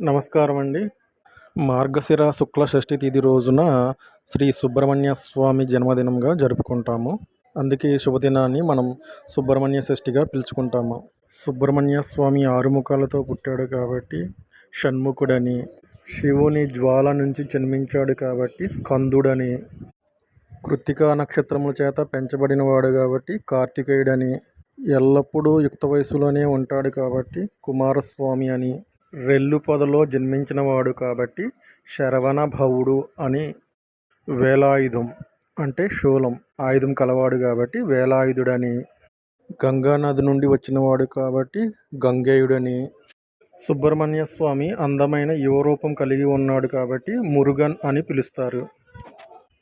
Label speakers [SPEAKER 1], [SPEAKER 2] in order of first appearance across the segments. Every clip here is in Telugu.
[SPEAKER 1] నమస్కారం అండి మార్గశిర శుక్ల షష్ఠి తిథి రోజున శ్రీ సుబ్రహ్మణ్య స్వామి జన్మదినంగా జరుపుకుంటాము. అందుకే ఈ శుభదినాన్ని మనం సుబ్రహ్మణ్య షష్ఠిగా పిలుచుకుంటాము. సుబ్రహ్మణ్య స్వామి ఆరుముఖాలతో పుట్టాడు కాబట్టి షణ్ముఖుడని శివుని జ్వాల నుంచి జన్మించాడు కాబట్టి స్కందుడని కృత్తికా నక్షత్రముల చేత పెంచబడినవాడు కాబట్టి కార్తికేయుడని ఎల్లప్పుడూ యుక్త వయసులోనే ఉంటాడు కాబట్టి కుమారస్వామి అని రెల్లు పొదలో జన్మించినవాడు కాబట్టి శరవణ భవుడు అని వేలాయుధం అంటే శూలం ఆయుధం కలవాడు కాబట్టి వేలాయుధుడని గంగా నది నుండి వచ్చినవాడు కాబట్టి గంగేయుడని. సుబ్రహ్మణ్య స్వామి అందమైన యువరూపం కలిగి ఉన్నాడు కాబట్టి మురుగన్ అని పిలుస్తారు.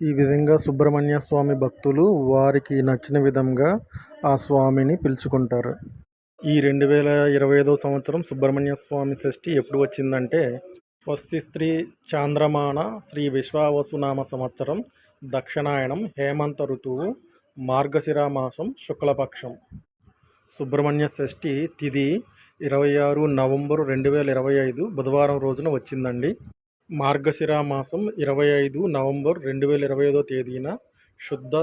[SPEAKER 1] ఈ విధంగా సుబ్రహ్మణ్య స్వామి భక్తులు వారికి నచ్చిన విధంగా ఆ స్వామిని పిలుచుకుంటారు. ఈ రెండు వేల ఇరవై ఐదో సంవత్సరం సుబ్రహ్మణ్య స్వామి షష్ఠి ఎప్పుడు వచ్చిందంటే స్వస్తి స్త్రీ చాంద్రమాన శ్రీ విశ్వావసునామ సంవత్సరం దక్షిణాయనం హేమంత ఋతువు మార్గశిర మాసం శుక్లపక్షం. సుబ్రహ్మణ్య షష్ఠి తిథి ఇరవై ఆరు నవంబర్ రెండు వేల ఇరవై ఐదు బుధవారం రోజున వచ్చిందండి. మార్గశిర మాసం ఇరవై ఐదు నవంబర్ రెండు వేల ఇరవై ఐదో తేదీన శుద్ధ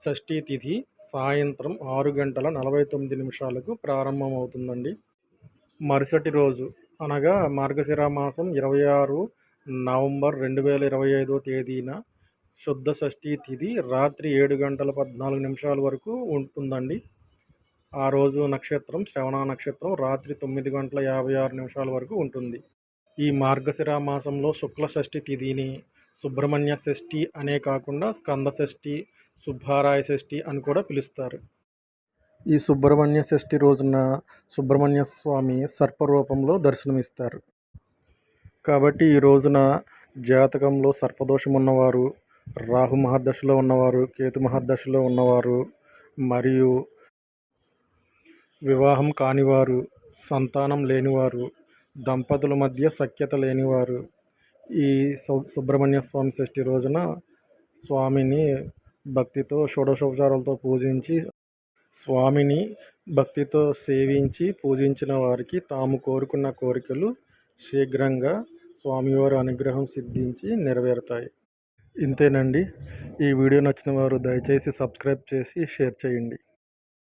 [SPEAKER 1] షష్ఠి తిథి సాయంత్రం ఆరు గంటల నలభై తొమ్మిది నిమిషాలకు ప్రారంభమవుతుందండి. మరుసటి రోజు అనగా మార్గశిర మాసం ఇరవై ఆరు నవంబర్ రెండు వేల ఇరవై ఐదో తేదీన శుద్ధ షష్ఠి తిథి రాత్రి ఏడు గంటల పద్నాలుగు నిమిషాల వరకు ఉంటుందండి. ఆ రోజు నక్షత్రం శ్రవణ నక్షత్రం రాత్రి తొమ్మిది గంటల యాభై ఆరు నిమిషాల వరకు ఉంటుంది. ఈ మార్గశిర మాసంలో శుక్ల షష్ఠి తిథిని సుబ్రహ్మణ్య షష్ఠి అనే కాకుండా స్కంద షష్ఠి సుబ్బారాయ షష్ఠి అని కూడా పిలుస్తారు. ఈ సుబ్రహ్మణ్య షష్ఠి రోజున సుబ్రహ్మణ్య స్వామి సర్పరూపంలో దర్శనమిస్తారు. కాబట్టి ఈ రోజున జాతకంలో సర్పదోషం ఉన్నవారు రాహు మహర్దశలో ఉన్నవారు కేతు మహర్దశలో ఉన్నవారు మరియు వివాహం కానివారు సంతానం లేనివారు దంపతుల మధ్య సఖ్యత లేనివారు ఈ సుబ్రహ్మణ్య స్వామి షష్ఠి రోజున స్వామిని భక్తితో షోడశోపచారాలతో పూజించి స్వామిని భక్తితో సేవించి పూజించిన వారికి తాము కోరుకున్న కోరికలు శీఘ్రంగా స్వామివారి అనుగ్రహం సిద్ధించి నెరవేరుతాయి. ఇంతేనండి. ఈ వీడియో నచ్చిన వారు దయచేసి సబ్స్క్రైబ్ చేసి షేర్ చేయండి.